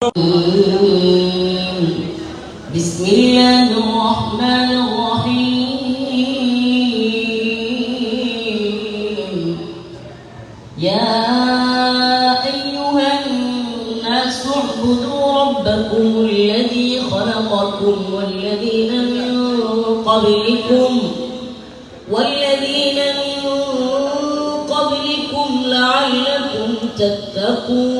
بسم الله الرحمن الرحيم. يا أيها الناس اعبدوا ربكم الذي خلقكم والذين من قبلكم والذين من قبلكم لعلكم تتقون.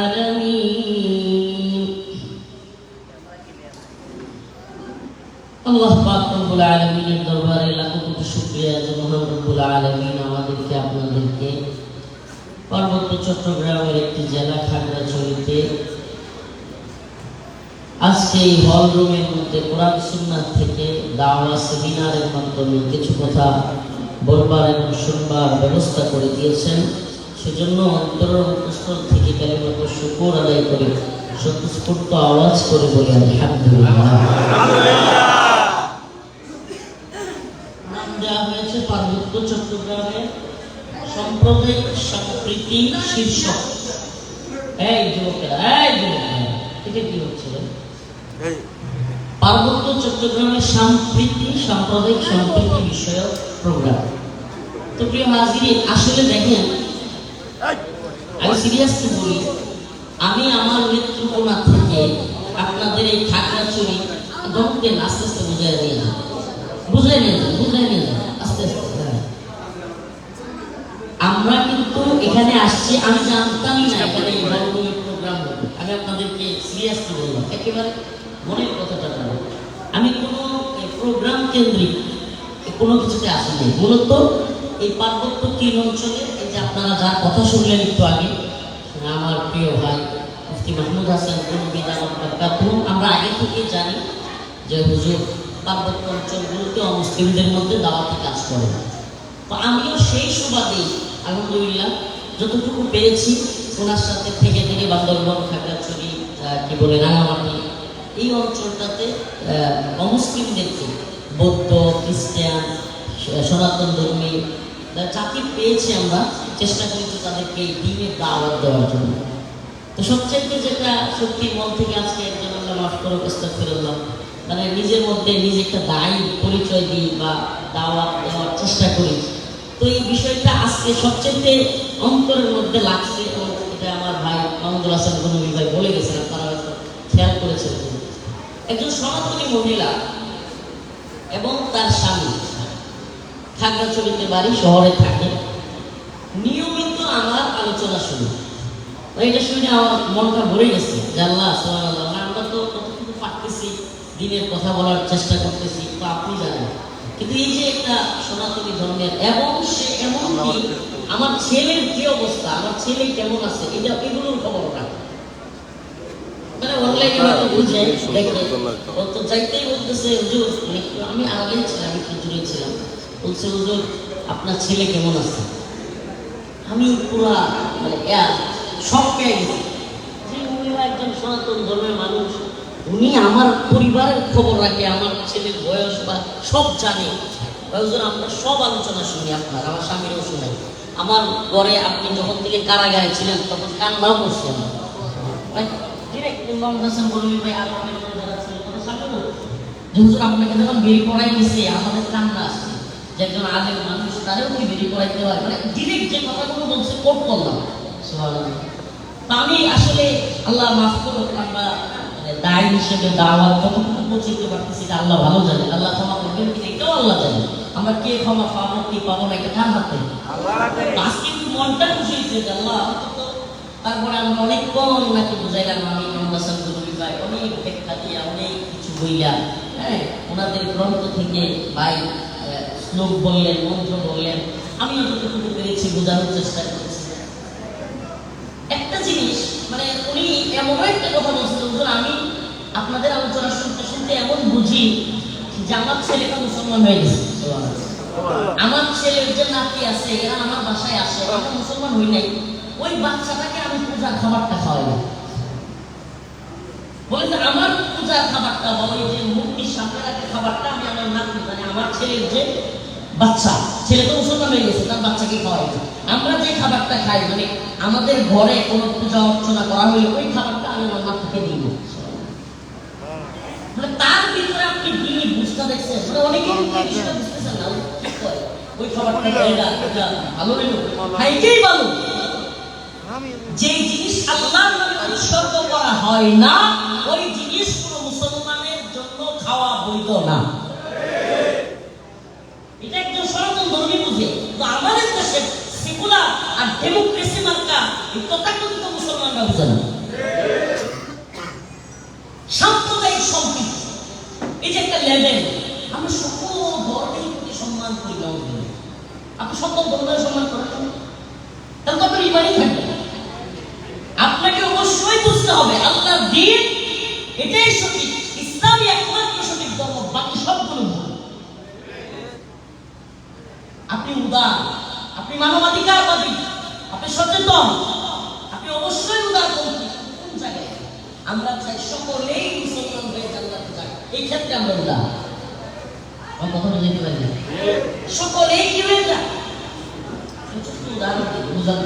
চট্টগ্রামের একটি জেলা খাগড়াছড়িতে আজকে এই হল রুমের মধ্যে কোরআন সুন্নাহ থেকে দাওয়া সেমিনারের মাধ্যমে কিছু কথা বলবার এবং শুনবার ব্যবস্থা করে দিয়েছেন। সেজন্য অন্তঃস্থল থেকে কালিমাত শুকর আদায় করে স্বতঃস্ফূর্ত আওয়াজ করে বলি, আলহামদুলিল্লাহ। নাম দেওয়া হয়েছে পার্বত্য চট্টগ্রামের সাম্প্রদায়িক সম্প্রীতি শীর্ষক এই যুবকেরা এই যুবকেরা এটা কি হচ্ছে? পার্বত্য চট্টগ্রামের সাম্প্রীতি সাম্প্রদায়িক সম্প্রীতি বিষয়ক প্রোগ্রাম তো প্রিয় হাজির আসলে দেখেন আমি সিরিয়াসলি বলি আমি আমার নেত্রকোনা থেকে আপনাদের এই খাগড়াছড়ি দমকেন আস্তে আস্তে বুঝাই যান বুঝাই নিয়ে যান বুঝাই নিয়ে যান। আমরা কিন্তু এখানে আসছি, আমি জানতামই না এখানে বড় প্রোগ্রাম আমি আপনাদেরকে সিরিয়াসলি বললাম, একেবারে মনের কথাটা বলব আমি কোনো প্রোগ্রাম কেন্দ্রিক কোনো কিছুতে আসিনি। মূলত এই পার্বত্য তিন অঞ্চলে, এই যে আপনারা যার কথা শুনলেন একটু আগে আমার প্রিয় ভাই মুফতি মাহমুদ হাসান কাতু আমরা আগে থেকে জানি যে হুজুর পার্বত্য অঞ্চলগুলোতে অমুসলিমদের মধ্যে দাওয়াতি কাজ করে তো আমিও সেই সুবাদেই আলহামদুলিল্লাহ, যতটুকু পেরেছি, ওনার সাথে থেকে থেকে বান্দরবন, খাগড়াছড়ি কি বলে, রাঙামাটি, এই অঞ্চলটাতে অমুসলিমদেরকে বৌদ্ধ, খ্রিস্টান সনাতন ধর্মী চাকরি পেয়েছি আমরা, চেষ্টা করেছি তাদেরকে এই দিনের দাওয়াত দেওয়ার জন্য। তো সবচেয়ে যেটা সত্যি মন থেকে আজকে একজন আল্লাহ মাফ করো প্রস্তাব ফিরলাম মানে নিজের মধ্যে নিজে একটা দায়ী পরিচয় দিই বা দাওয়াত দেওয়ার চেষ্টা করি। তো এই বিষয়টা আজকে সবচেয়ে অন্তরের মধ্যে লাগছে এটা আমার ভাই মাহমুদুল হাসান গনবী ভাই বলে গেছেন আপনারা হয়তো খেয়াল করেছেন। একজন সনাতনী মহিলা এবং তার স্বামী খাগড়াছড়িতে বাড়ি শহরে থাকে। নিয়মিত আমার আলোচনা তো এটা শুনে আমার মনটা ভরে গেছে যে আল্লাহ আমরা তো কতটুকু পারতেছি দিনের কথা বলার চেষ্টা করতেছি, তো আপনি জানেন। কিন্তু এই যে একটা সনাতনী ধর্মের এবং সে এমন কি আমার ছেলের কি অবস্থা? আমার ছেলে কেমন আছে? এটা এগুলোর খবর রাখে মানে অনলাইনে হয়তো বুঝে। দেখে ও তো যাইতেই বলতেছে হুজুর মানে আমি আগে ছিলাম বলছে হুজুর আপনার ছেলে কেমন আছে? আমি পুরা মানে সব পেয়ে গেছি। একজন সনাতন ধর্মের মানুষ উনি আমার পরিবারের খবর রাখে আমার ছেলের বয়স বা সব জানে। হুজুর আমরা সব আলোচনা শুনি আপনার আমার স্বামীরও শুনাই আমার ঘরে আপনি যখন থেকে কারাগারে ছিলেন তখন কান্নাও করছি আমার ভাই, আপনাকে আমাদের কান্না আসছে আলেম মানুষ কি বেরি হয়। মানে বলছে আমি আসলে আল্লাহ মাফ করুক আমরা দায় হিসেবে দাওয়াত কতটুকু পৌঁছতে পারতেছি এটা আল্লাহ ভালো জানে। আল্লাহ ক্ষমা করবেন এটাও আল্লাহ জানে আমরা কে ক্ষমা পাবো কি পাবো না এটা কার হাতে? আজকে মনটা খুশি হয়েছে আল্লাহ তারপরে আমরা অনেকক্ষণ নাকি বুঝাইলাম আমি মোহাম্মদ জরুরি ভাই অনেক ব্যাখ্যা দিয়ে অনেক কিছু বইলা হ্যাঁ ওনাদের গ্রন্থ থেকে ভাই শ্লোক বললেন মন্ত্র বললেন। আমি যতটুকু পেরেছি বোঝানোর চেষ্টা করেছি। মানে উনি এমন একটা কথা হুজুর, আমি আপনাদের আলোচনা শুনতে শুনতে এমন বুঝি যে আমার ছেলেটা মুসলমান হয়ে গেছে। আমার ছেলের যে নাতি আছে এরা আমার বাসায় আসে আমি মুসলমান হই নাই। ওই বাচ্চাটাকে আমি পূজার খাবারটা খাওয়াই। না বলেছে আমার পূজার খাবারটা বা ওই যে মূর্তির সামনে খাবারটা আমি আমার নাতি মানে আমার ছেলের যে বাচ্চা ছেলে তো মুসলমান হয়ে গেছে তার বাচ্চাকে খাওয়াই আমরা যে খাবারটা খাই মানে আমাদের ঘরে কোনো পূজা অর্চনা করা হলে ওই খাবারটা আমি আমার নাতিকে দিব মানে তার ভিতরে আপনি দিনই বুঝতে দেখছেন? মানে অনেকে বুঝতেছেন না। ওই খাবারটা খাইতেই ভালো। যে জিনিস আল্লাহর নামে উৎসর্গ করা হয় না ওই জিনিস কোনো মুসলমানের জন্য খাওয়া বৈধ না এটা একজন সনাতন ধর্মী বুঝে তো আমাদের দেশে সেকুলার আর ডেমোক্রেসি মার্কা এই তথাকথিত মুসলমানরা বুঝে না সাম্প্রদায়িক সম্প্রীতি এই যে একটা লেভেল আমরা সকল ধর্মের প্রতি সম্মান করি না ওদের। আপনি সকল ধর্মের সম্মান করেন তাহলে তো আপনার ইমানই থাকবে না। আপনাকে অবশ্যই বুঝতে হবে আল্লাহ দিন এটাই সঠিক ইসলামই একমাত্র সঠিক ধর্ম বাকি সবগুলো ভুল আপনি উদার আপনি মানবাধিকারবাদী আপনি সচেতন আপনি অবশ্যই উদার কোন জায়গায় আমরা চাই সকলেই মুসলমান হয়ে জান্নাতে যাক এই ক্ষেত্রে আমরা উদার আমার কথাটা যেতে পারি না সকলেই কি হয়ে যাক উদাহরণ জন্য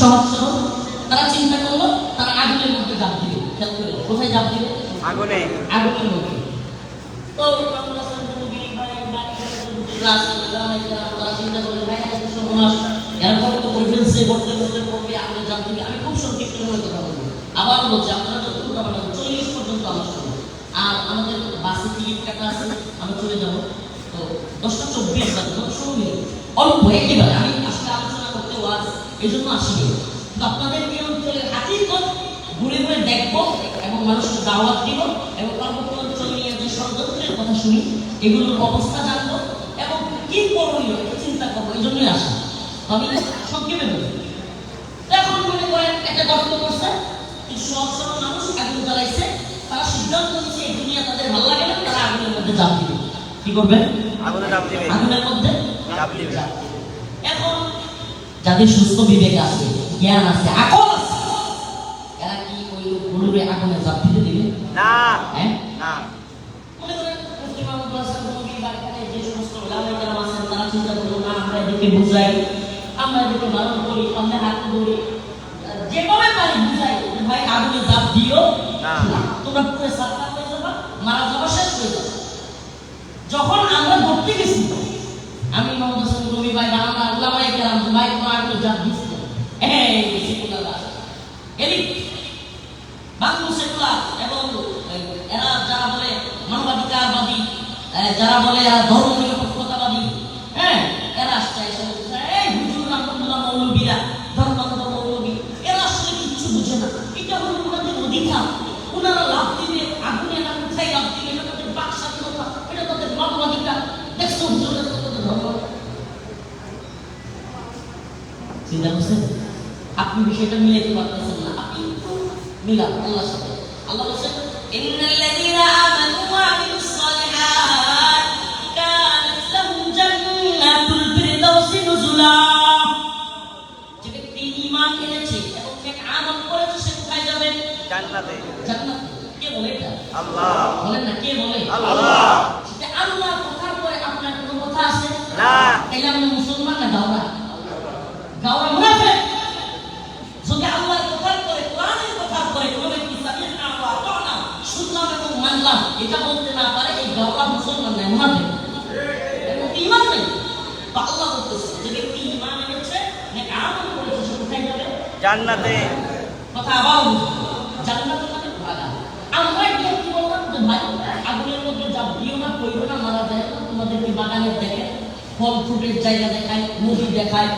সহজ সহজ তারা চিন্তা করল তো ভাই তো আমি খুব সংক্ষিপ্ত কথা বলব আবার বলছি, আপনারা যতটুকু কথা চল্লিশ পর্যন্ত আমার সময় আর আমাদের বাসে টিকিট কাটা আছে, আমরা চলে যাব। তো দশটা চব্বিশ দশ ষোলো মিনিট অল্প আমি আসলে আলোচনা করতে ওয়াজ এই জন্য আসিনি আপনাদের এই অঞ্চলের হাতিগত ঘুরে ঘুরে দেখব এবং মানুষকে দাওয়াত দিব এবং পার্বত্য অঞ্চল নিয়ে যে ষড়যন্ত্রের কথা শুনি, এগুলোর অবস্থা জানব এবং কি করণীয় চিন্তা করব এই জন্যই আসা আমি সংক্ষেপে বলি। এখন মনে করেন একটা গল্প করছে, কিছু সহজ মানুষ আগুন জ্বালাইছে, তারা সিদ্ধান্ত নিচ্ছে এই দুনিয়া তাদের ভালো লাগে না, তারা আগুনের মধ্যে জাপ দিবে। কি করবে আগুনে ডাব দিবে। আগুনের মধ্যে ডাব দিবে। এখন যাদের সুস্থ বিবেক আছে জ্ঞান আছে আকল আছে এরা কি ওই লোকগুলোরে আগুনে জাপ দিতে দিবে? না। হ্যাঁ? না। মনে করেন মুফতি মাহমুদ হাসান নবী বা যে সমস্ত ওলামায়ে কেরাম আছেন তারা চিন্তা করল না আমরা এদেরকে বুঝাই আমরা এদেরকে বারণ করি আমরা হাত ধরি যেভাবে পারি বুঝাই ভাই আগুনে জাপ দিও। না। তোমরা পুরো সারকার হয়ে যাবা মারা যাবা শেষ হয়ে যাবে। যখন আমরা ধরতে গেছি, আমি মোহাম্মদ হাসান নবী ভাই বা আমরা ওলামায়ে কেরাম ভাই তোমার তো যা সেকুলার এবং এরা যারা বলে মানবাধিকারবাদী যারা বলে ধর্ম আল্লাহ। আল্লাহ কথার পরে আপনার কোনো কথা আছে? না। তাইলে আপনি মুসলমান না গাওরা? গাওরা মুনাফিক। যদি আল্লাহর কথার পরে কোরআনের কথার পরে কোনো ব্যক্তি শুনলাম এবং মানলাম এটা বলতে না পারে এই গাওরা মুসলমান না মুনাফিক। এবং নেই। আল্লাহ বলতেছে যে ব্যক্তি ঈমান এনেছে নেক আমল করেছে সে কোথায় যাবে? জান্নাতে। কথা আবার। জান্নাত ফল ফ্রুটের জায়গা দেখায় নদী দেখায়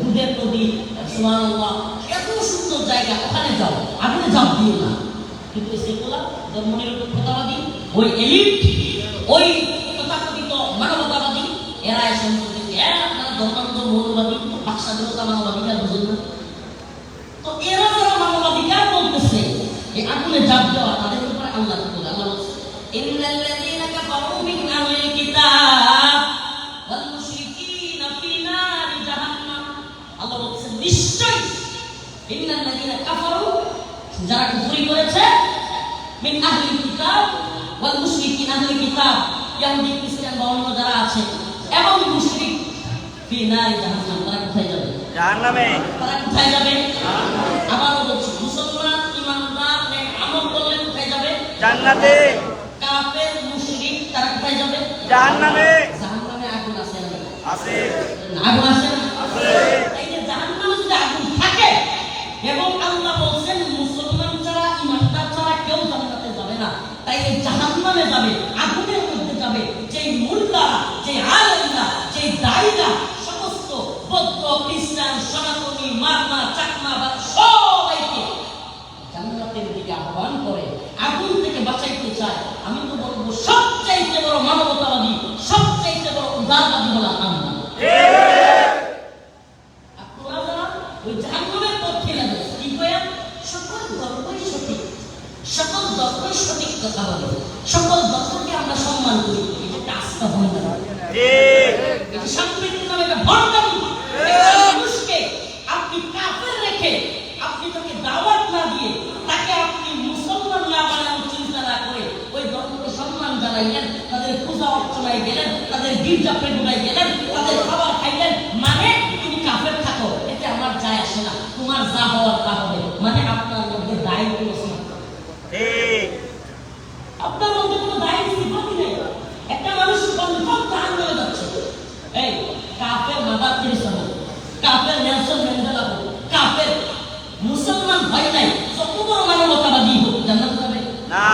দুধের নদী এত সুন্দর জায়গা ওখানে যাও আগুনে যাব দিও না। কিন্তু সেগুলা ধর্মনিরপেক্ষতাবাদী ওই এলিট ওই তথাকথিত মানবতাবাদী এরা বলছে, এরা আপনারা ধর্মান্ধ মৌলবাদী বাকস্বাধীনতা মানবাধিকার বুঝেন না? তো এরা যারা মানবাধিকার বলতেছে এই আগুনে জাপ দেওয়া তাদের উপরে আল্লাহ আল্লাহ যারা কুফরি করেছে মিন আহলি কিতাব ওয়াল মুশরিকিন আহলি কিতাব ইহুদি খ্রিস্টান বা অন্য যারা আছে এবং মুশরিক ফি নারি জাহান্নাম তারা কোথায় যাবে? তারা কোথায় যাবে? আবারও বলছি মুসলমান ইমানদার নেক আমল করলে কোথায় যাবে? জান্নাতে। কাফের মুশরিক তারা কোথায় যাবে? জাহান নামে জাহান্নামে আগুন আছে আছে। আগুন আছে না? যাবে মধ্যে যাবে। যেই মুল্লা যে আলেমরা যে দায়ীরা, সমস্ত বৌদ্ধ, খ্রিস্টান, সনাতনী মারমা চাকমা, বা সবাইকে জান্নাতের দিকে আহ্বান করে, আগুন থেকে বাঁচাইতে চায়। আমি তো বলব, সবচাইতে বড় মানবতাবাদী, সবচাইতে বড় উদারবাদী কয়া সকল গল্পই সকল সঠিক কথা বলে সকল গল্পকে আমরা সম্মান করি এটা একটা আস্থা ভঙ্গ ঠিক এটা সম্প্রীতির নামে একটা ভণ্ডামি একটা মানুষকে আপনি কাফের রেখে আপনি তাকে দাওয়াত না দিয়ে তাকে আপনি মুসলমান না বানানোর চিন্তা না করে ওই ধর্মকে জানাইলেন তাদের পূজা অর্চনায় গেলেন তাদের গির্জা প্রেমনায় গেলেন তাদের খাবার খাইলেন মানে তুমি কাফের থাকো এতে আমার যায় আসে না তোমার যা হওয়ার তা হবে মানে আপনার মধ্যে দায়িত্ব আছে না ঠিক আপনার মধ্যে কোনো দায়িত্ব সিদ্ধান্ত নেই একটা মানুষ কনফার্ম জাহান নামে যাচ্ছে এই কাফের মাদার তেরেসা হোক কাফের নেলসন ম্যান্ডেলা হোক কাফের মুসলমান হয় নাই যত বড় মানবতাবাদী হোক জান্নাতে যাবে না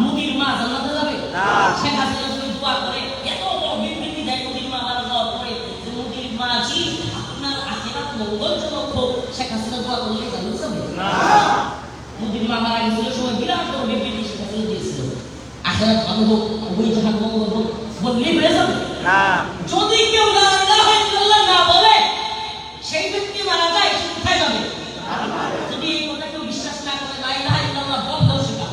মুদির মা জান্নাতে যাবে না। শেখ হাসিনা যদি দোয়া করে এত বড় বিবৃতি দেয় মুদির মা মারা যাওয়ার পরে যে মুদির মা জি আপনার আখেরাত মঙ্গলজনক হোক শেখ হাসিনা দোয়া করলে জান্নাতে যাবে না মুদির মা মারা গেছিল সময় বিরাট বড় বিবৃতি শেখ হাসিনা দিয়েছিল আখেরাত ভালো হোক ওই জাহান মঙ্গল হোক বললেই হয়ে যাবে না যদি কেউ লা ইলাহা ইল্লাল্লাহ না বলে সেই ব্যক্তি মারা যায় সে কোথায় যাবে যদি এই কথা কেউ বিশ্বাস না করে লা ইলাহা ইল্লাল্লাহ বলতেও শেখা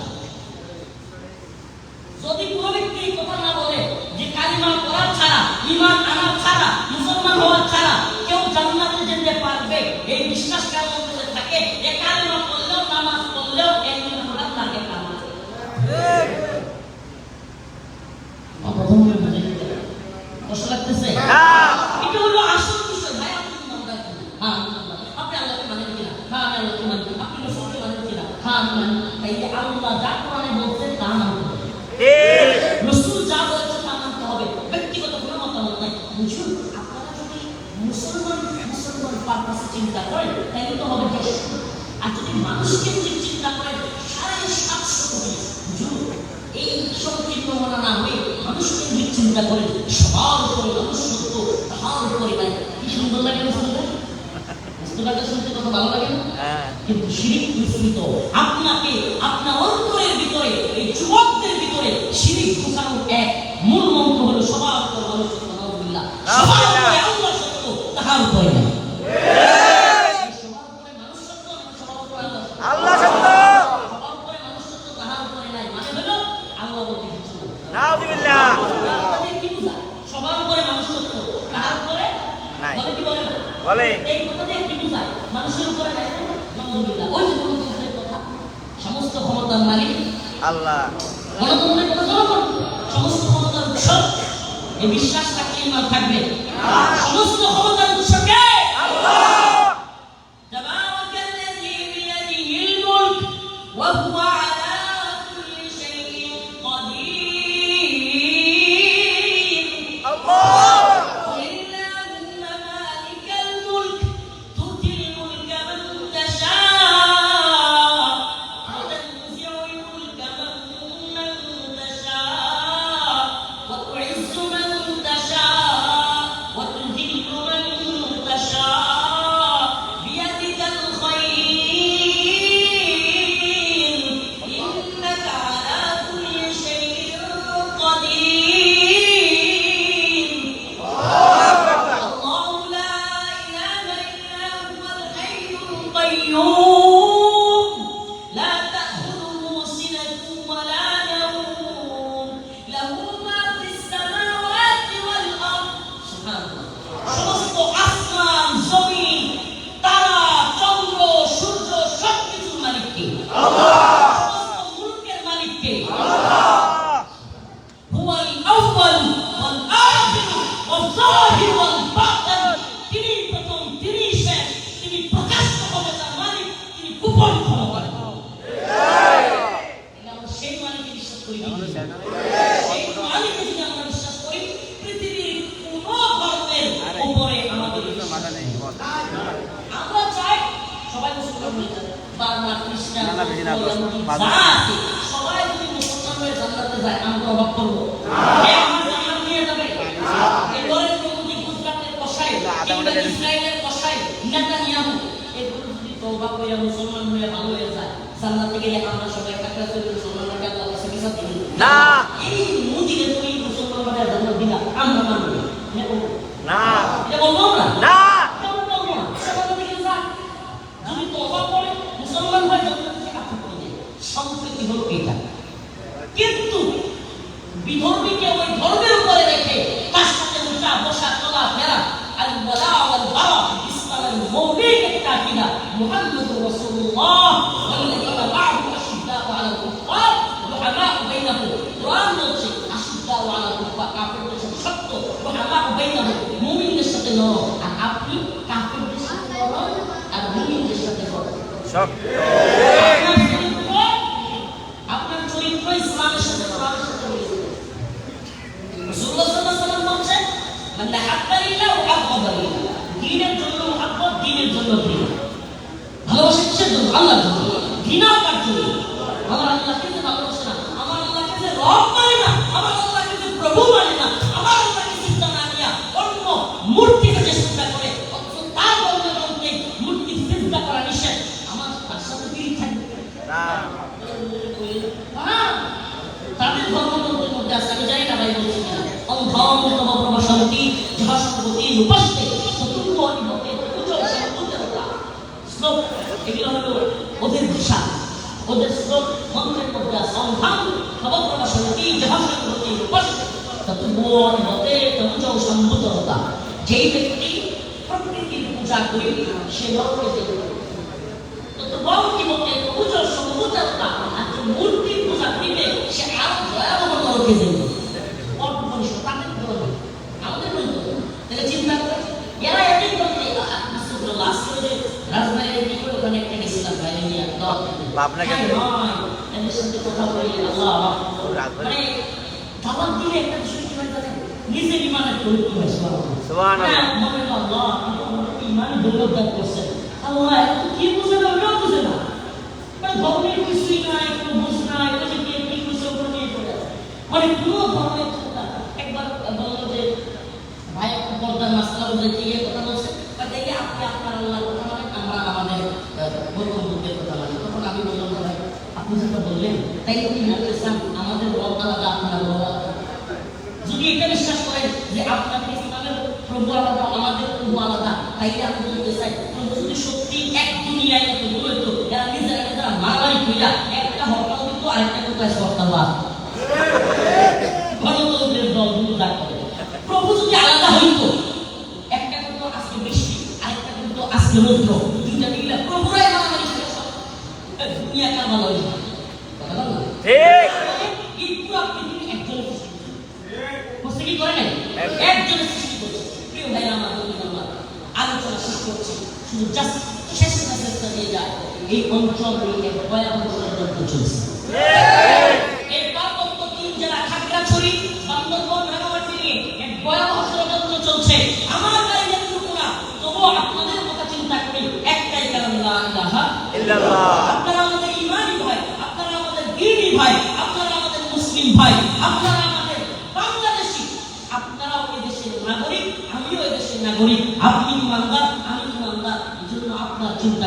যদি কোনো ব্যক্তি এই কথা না বলে যে কালিমা পড়ার ছাড়া ঈমান আনার ছাড়া মুসলমান হওয়ার ছাড়া কেউ জান্নাতে যেতে পারবে এই বিশ্বাস কার মধ্যে থাকে এ কালিমা পড়লেও নামাজ পড়লেও এই পড়া লাগে নামাজ প্রথম বুঝে নিতে হবে। কষ্ট লাগতেছে না এটা হলো আসল বিষয় ভাই আপনি ইমান রাখেন হ্যাঁ আমি ইমান রাখি। আপনি আল্লাহকে মানেন কিনা হ্যাঁ আমি আল্লাহকে মানি আপনি রসুলকে মানেন কিনা হ্যাঁ আমি মানি তাই যে আল্লাহ যা কোরআনে বলছেন তা মানতে হবে ঠিক রসুল যা বলেছে তা মানতে হবে ব্যক্তিগত কোনো মতামত নাই বুঝুন আপনারা যদি মুসলমান মুসলমান পারপাসে চিন্তা করেন তাহলে তো হবে দেশ আর যদি মানুষ কেন্দ্রিক চিন্তা করেন সাড়ে সাতশো কোটি বুঝুন এই সংকীর্ণ মনা না হয়ে মানুষ কেন্দ্রিক চিন্তা করেন সবার উপরে মানুষ সত্য তাহার উপরে নাই কি সুন্দর লাগে শুনতে? বুঝতে শুনতে কত ভালো লাগে হ্যাঁ। কিন্তু শিরিক মিশ্রিত আপনাকে আপনার অন্তরের ভিতরে এই যুবকদের ভিতরে শিরিক ঢুকানোর এক মূল মন্ত্র হলো সবার উপর মানুষ সবার উপরে আল্লাহ সত্য তাহার উপরে না সবার উপরে মানুষ সত্য না সবার উপরে আল্লাহ সত্য? আল্লাহ সত্য সবার উপরে মানুষ সত্য তাহার উপরে নাই মানে হলো আল্লাহ বলতে কিছু না নাউজুবিল্লাহ তাদের কি বোঝায়? সবার উপরে মানুষ সত্য তাহার উপরে নাই। বলে কি বলে। এই কথাটা কি বোঝায় মানুষের উপরে ওই যে গণতন্ত্রের কথা সমস্ত ক্ষমতার মালিক। আল্লাহ। গণতন্ত্রের কথা জনগণ সমস্ত ক্ষমতার উৎস বিশ্বাস থাকলে থাকবে। সমস্ত ক্ষমতার উৎস আল্লাহ। আকিদা মুহাম্মদুর রাসূলুল্লাহ ওয়াল্লাযীনা মা'আহু আশিদ্দাউ আলাল কুফার রুহামাউ বাইনাহুম কোরআন বলছে আশিদ্দাউ আলাল কুফার কাফিরদের সাথে শক্ত রুহামাউ বাইনাহুম মুমিনদের সাথে নরম আর আপনি কাফিরদের সাথে নরম আর মুমিনদের সাথে নরম সব আল্লাহর ঘৃণা কার? আমার আল্লাহকে যে ভালোবাসে না, আমার আল্লাহকে যে রব মানে না, আমার আল্লাহকে যে প্রভু মানে না, আমার আল্লাহকে চিন্তা না নিয়া অন্য মূর্তিকে যে চিন্তা করে, তার ধর্মগ্রন্থে মূর্তির চিন্তা করা নিষেধ। আমার তার সাথে পিড়ি থাকবে। হ্যাঁ, তাদের ধর্মগ্রন্থের মধ্যে আছে আমি জানি না ভাই বলছি অন্ধম তম প্রবাসন্তি যাহা সর্বতি উপস্থে এগুলো হলো ওদের ভাষা, ওদের শ্লোক মন্ত্রের মধ্যে আছে অন্ধম তম প্রবাসন্তি যাহা সর্বতি উপস্থে চতুর্থ নিমতে উজ্জ্বল সম্ভূততা। যেই ব্যক্তি প্রকৃতির পূজা করি, সে কি বলতে পূজার সমুদ্রতা আর যে মূর্তি পূজা করিবে, সে আরও ভয়াবহ মানে কোনো ধর্মের চিন্তা না। একবার বলল যে ভাই পর্দার মাস্টার বলে যে ইয়ে কথা বলছে তা দেখি আপনি আপনার আল্লাহর কথা মানে আমরা আমাদের গৌতম বুদ্ধের কথা মানে তখন আমি বললাম যে ভাই আপনি যেটা বললেন তাই আপনি বলতে চান আমাদের রব আলাদা আপনার রব আলাদা যদি এটা বিশ্বাস করেন যে আপনাদের ইসলামের প্রভু আলাদা আমাদের প্রভু আলাদা তাইলে আমি বলতে চাই প্রভু যদি সত্যি এক দুনিয়ায় এত বলে তো এরা নিজেরা নিজেরা মারামারি কইরা একটা হরতাল দিত আরেকটা করতে আসে হরতাল বাদ গণতন্ত্রের দল কিন্তু ডাক করে প্রভু যদি আলাদা হইতো একটা কিন্তু আজকে বৃষ্টি আরেকটা কিন্তু দুইটা মিলে প্রভুরাই মারামারি করে দুনিয়া কার ভালো হইছে কথা বল। না ঠিক। এই পুরো পৃথিবী একজনের সৃষ্টি কি করে নাই? একজনের সৃষ্টি করছে। প্রিয় ভাই আমার আমার আলোচনা শেষ করছি। শুধু জাস্ট শেষ মেসেজটা দিয়ে যায়। এই অঞ্চল নিয়ে ভয়াবহ ষড়যন্ত্র চলছে এই পার্বত্য তিন জেলা খাগড়াছড়ি বান্দরবন রাঙামাটি নিয়ে এক ভয়াবহ ষড়যন্ত্র চলছে আমার গাড়ি যতটুকু না তবুও আপনাদের কথা চিন্তা করি একটাই কারণ লা ইলাহা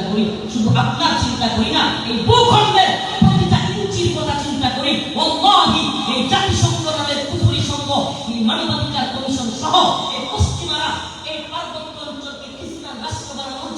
করি। শুধু আপনার চিন্তা করি না, এই চিন্তা করি। ওয়াল্লাহি, এই জাতিসংঘ সহ এই পশ্চিমারা এই পার্বত্য অঞ্চলকে খ্রিস্টান রাষ্ট্র বানানোর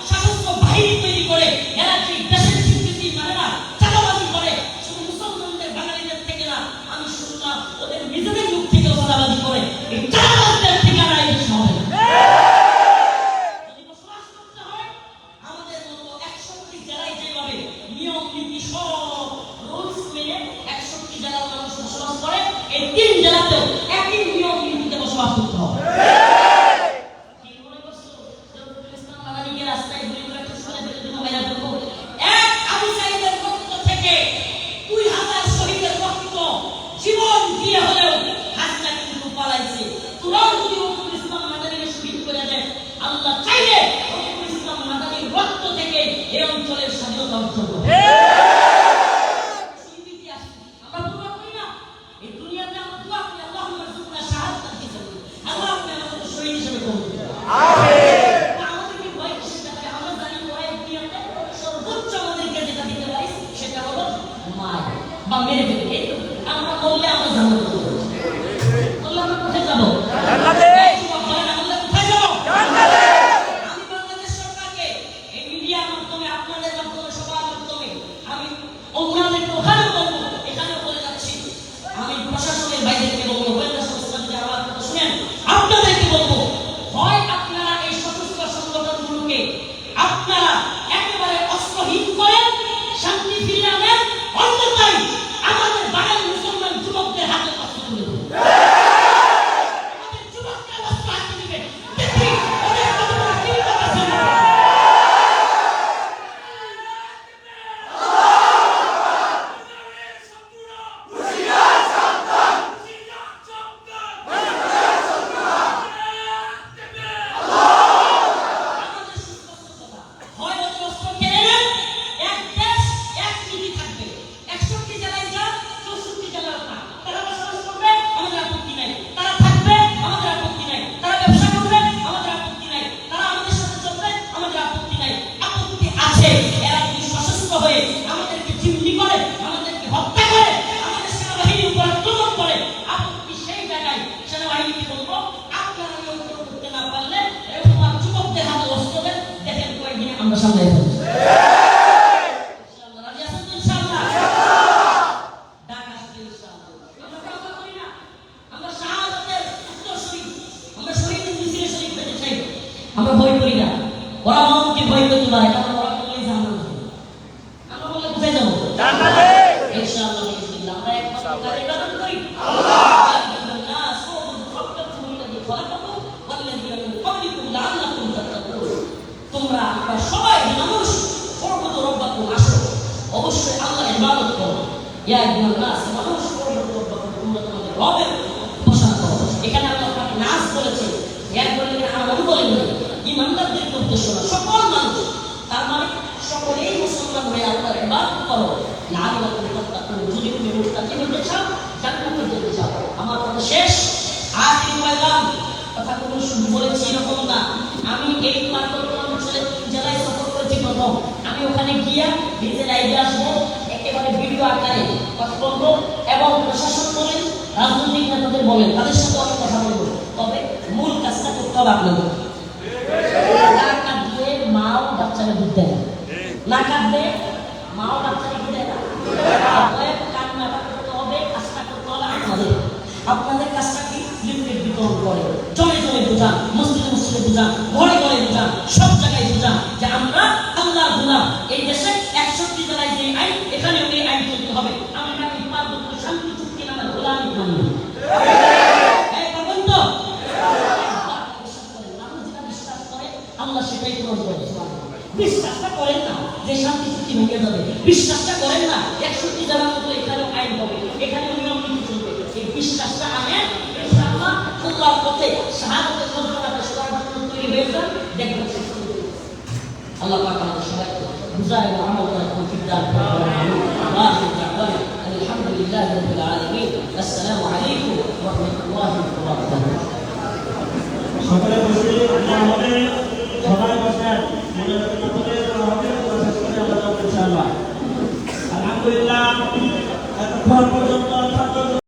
সশস্ত্র বাহিনী una cosa আল্লাহর ইবাদত করো লাআল্লাকুম যদি তুমি মুত্তাকি হতে চাও জান্নাত যেতে চাও আমার কথা শেষ আখির পয়গাম কথা কোনো শুরু বলেছি এরকম না আমি এই পার্বত্য অঞ্চলে জেলায় সফর করেছি প্রথম আমি ওখানে গিয়া নিজের আইডিয়া আসব একেবারে ভিডিও আকারে কথা বলব এবং প্রশাসন বলেন রাজনৈতিক নেতাদের বলেন তাদের সাথে অনেক কথা বলব তবে মূল কাজটা করতে হবে আপনাদের না কাঁদলে মাও বাচ্চারা দুধ দেয় না কাঁদলে মাও ডাক্তার আপনাদের আপনাদের কাজটা লিমিটেড বিতরণ করে জনে জনে বোঝান, মসজিদে মসজিদে বোঝান, ঘরে ঘরে বোঝান, সব জায়গায় বোঝান যে আমরা আল্লাহ এই দেশে